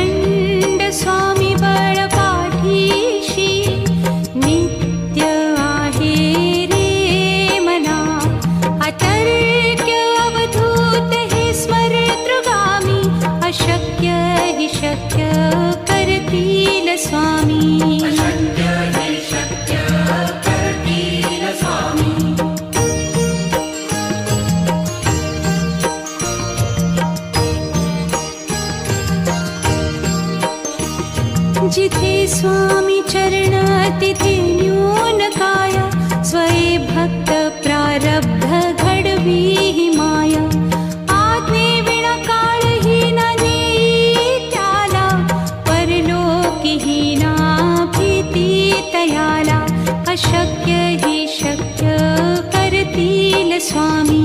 கண்ட சுவாமி பழ तिथे न्यूनकाय स्वये भक्त प्रारब्ध घडवी ही माया। आज्ञे विणा काळही न नेई त्याला परलोकीही ना भीती तयाला अशक्य ही शक्य करतील स्वामी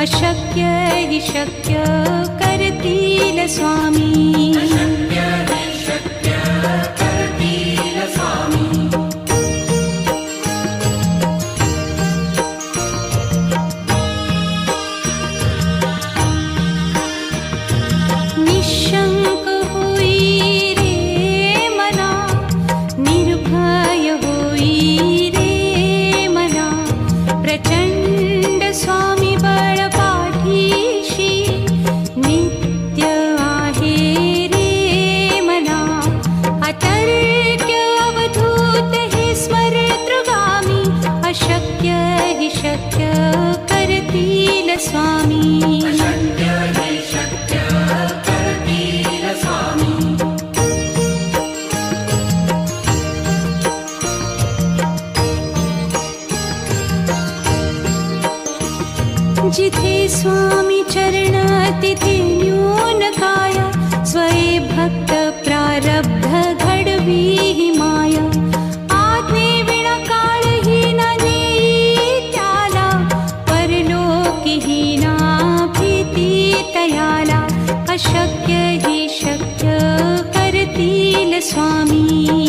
अशक्य हि शक्य करतील स्वामी। स्वामी बळ पाठीशी नित्य आहे रे मना. अतर्क्य अवधूत हे स्मरतृगामी अशक्य हि शक्य करतील स्वामी जिथे स्वामी चरण तिथे न्यून काय स्वये भक्त प्रारब्ध घडवी ही माया। आज्ञे विणा काळही न नेई त्याला परलोकीही ना अशक्य ही शक्य करतील स्वामी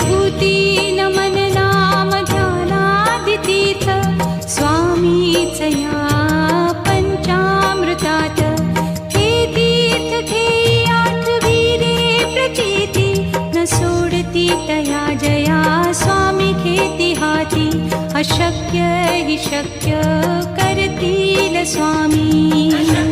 भूती मन नाम ध्यानादितीर्थ स्वामीच या पञ्चामृतात हे तीर्थ घे आठवीरे प्रचिती न सोडती तया जया स्वामी खेती हाती. अशक्य हि शक्य करतील स्वामी.